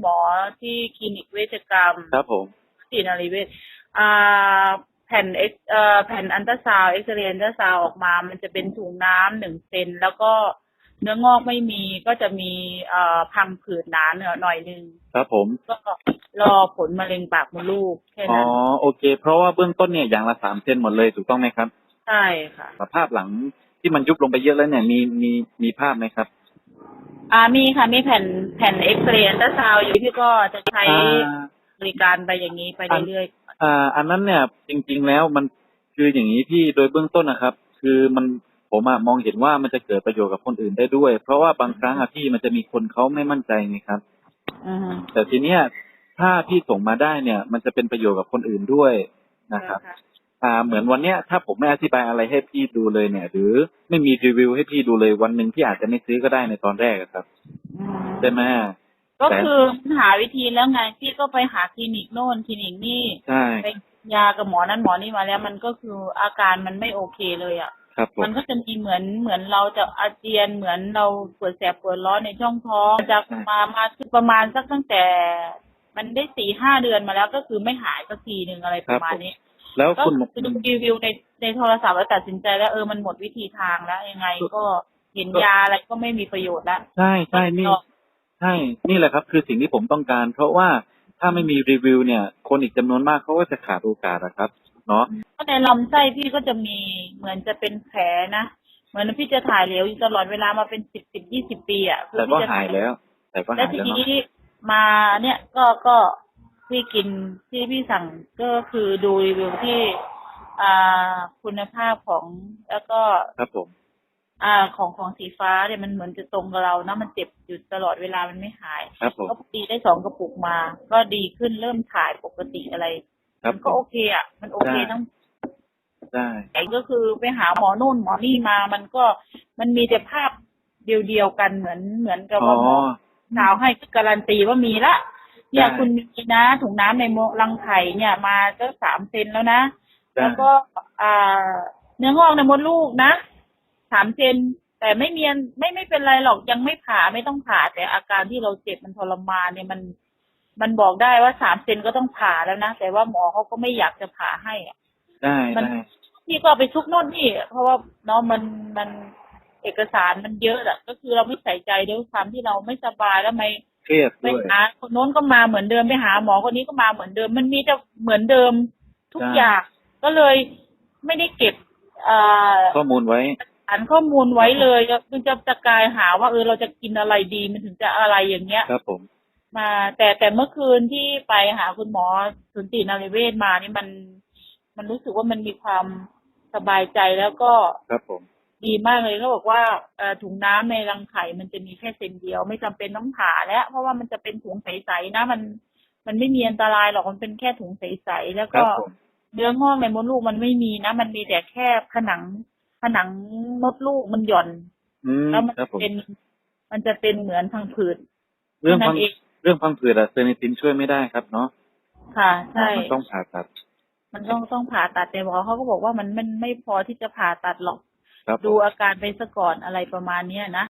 หมอที่คลินิกเวชกรรมครับผมศินารีเวชอ่าแผ่นเอ็กเอ่อแผ่นอันตราซาวด์เอ็กซเรย์อันตราซาวด์ออกมา มันจะเป็นถุงน้ำหนึ่งเซนแล้วก็เนื้องอกไม่มีก็จะมีเอ่อพังผืดหนาเนื้อหน่อยหนึงครับผมก็รอผลมะเร็งปากมดลูกแค่อ๋อนั้นโอเค เพราะว่าเบื้องต้นเนี่ยอย่างละสามเซนหมดเลยถูกต้องไหมครับ ใช่ค่ะสภาพหลังที่มันยุบลงไปเยอะแล้วเนี่ยมีมีมีภาพไหมครับ อ่ามีค่ะมีแผ่นแผ่นเอ็กซเรย์อันตราซาวด์อยู่พี่ก็จะใช้อ่า บริการไปอย่างนี้ไปเรื่อยอ่า อันนั้นเนี่ยจริง ๆ แล้วมันคืออย่างนี้ที่โดยเบื้องต้นนะครับ คือมันผมอะมองเห็นว่ามันจะเกิดประโยชน์กับคนอื่นได้ด้วย เพราะว่าบางครั้งอะพี่มันจะมีคนเขาไม่มั่นใจไงครับ ๆอือฮึแต่ทีเนี้ยถ้าพี่ส่งมาได้เนี่ย มันจะเป็นประโยชน์กับคนอื่นด้วยนะครับ อ่าเหมือนวันเนี้ยถ้าผมไม่อธิบายอะไรให้พี่ดูเลยเนี่ย หรือไม่มีรีวิวให้พี่ดูเลยวันหนึ่งพี่อาจจะไม่ซื้อก็ได้ในตอนแรกอะครับอืมใช่ไหมก็คือหาวิธีแล้วไงพี่ก็ไปหาคลินิกโน่นคลินิกนี่ใช่ไปยากับหมอนั้นหมอนี่มาแล้วมันก็คืออาการมันไม่โอเคเลยอะครับผมมันก็จะมีเหมือนเหมือนเราจะอาเจียนเหมือนเราปวดแสบปวดร้อนในช่องท้องจะมามาคือประมาณสักตั้งแต่ มันได้สี่ห้าเดือนมาแล้วก็คือไม่หายสักทีหนึ่งอะไรประมาณนี้ แล้วก็คุณหมอคือดูรีวิวในในโทรศัพท์แล้วตัดสินใจแล้วเออมันหมดวิธีทางแล้วยังไงก็เห็นยาอะไรก็ไม่มีประโยชน์แล้วใช่ใช่นี่ใช่นี่แหละครับ คือสิ่งที่ผมต้องการ เพราะว่าถ้าไม่มีรีวิวเนี่ย คนอีกจำนวนมากเขาก็จะขาดโอกาสอะครับเนาะก็ในลำไส้พี่ก็จะมีเหมือนจะเป็นแผลนะเหมือนพี่จะถ่ายเหลวอยู่ตลอดเวลามาเป็นสิบสิบยี่สิบปีอะคือแต่ก็พี่จะหายแล้ว แต่ก็แล้วหายทีแล้วนี้เนาะมาเนี่ยก็ก็ พี่กินที่พี่สั่งก็คือดูรีวิวที่อ่าคุณภาพของแล้วก็ครับผม อ่าของของสีฟ้าเนี่ยมันเหมือนจะตรงกับเรานะมันเจ็บอยู่ตลอดเวลามันไม่หายครับผม ก็พอดีได้สองกระปุกมา ก็ดีขึ้นเริ่มถ่ายปกติอะไรครับมันผก็มโอเคอะมันโอเคได้ ทั้ง ได้ไอ้ก็คือไปหาหมอนู่นหมอนี่มา มันก็มันมีแต่ภาพเดียวๆกันเหมือนเหมือนกับอ๋อว่าหมอสาวให้การันตีว่ามีละ เนี่ยได้คุณมีนะถุงน้ำในโมรังไข่เนี่ย มาก็สามเซนแล้วนะได้แล้วก็อ่าเนื้องอกในมดลูกนะสามเซนแต่ไม่มีอันไม่ไม่เป็นไรหรอกยังไม่ผ่าไม่ต้องผ่า แต่อาการที่เราเจ็บมันทรมานเนี่ยมันมันบอกได้ว่าสามเซนก็ต้องผ่าแล้วนะแต่ว่าหมอเขาก็ไม่อยากจะผ่าให้อะได้มันได้พี่ก็เอาไปซุกโน่นนี่ เพราะว่าเนาะมันมันเอกสารมันเยอะอะก็คือเราไม่ใส่ใจด้วยความที่เราไม่สบายแล้วไม่ เครียดไปด้วยหาคนโน้นก็มาเหมือนเดิมไปหาหมอคนนี้ก็มาเหมือนเดิม มันมีแต่เหมือนเดิมทุกใช่อย่าง ก็เลยไม่ได้เก็บเอ่อข้อมูลไว้อ่านข้อมูลไว้เลยแล้วมันจะจะกลายหาว่าเออเราจะกินอะไรดีมันถึงจะอะไรอย่างเงี้ยครับผม มาแต่แต่เมื่อคืนที่ไปหาคุณหมอสุนทรีนารีเวชมานี่มัน มันรู้สึกว่ามันมีความสบายใจแล้วก็ครับผม ดีมากเลยเขาบอกว่าเอ่อถุงน้ำในรังไข่มันจะมีแค่เซนเดียว ไม่จำเป็นต้องผ่าแล้ว เพราะว่ามันจะเป็นถุงใสๆนะ มันมันไม่มีอันตรายหรอกมันเป็นแค่ถุงใสๆแล้วครัก็บผมเนื้องอกในมดลูกมันไม่มีนะ มันมีแต่แค่ผนังผนังมดลูกมันหย่อนอืมแล้วมันครับผมเป็น มันจะเป็นเหมือนทางผืดเรื่องพันั่งนเองเรื่องพังผืดอะเซนิตินช่วยไม่ได้ครับเนาะค่ะใช่มันต้องผ่าตัด มันต้องต้องผ่าตัดแต่หมอเขาก็บอกว่ามันมันไม่พอที่จะผ่าตัดหรอกครับผม ดูอาการไปซะก่อนอะไรประมาณเนี้ยนะ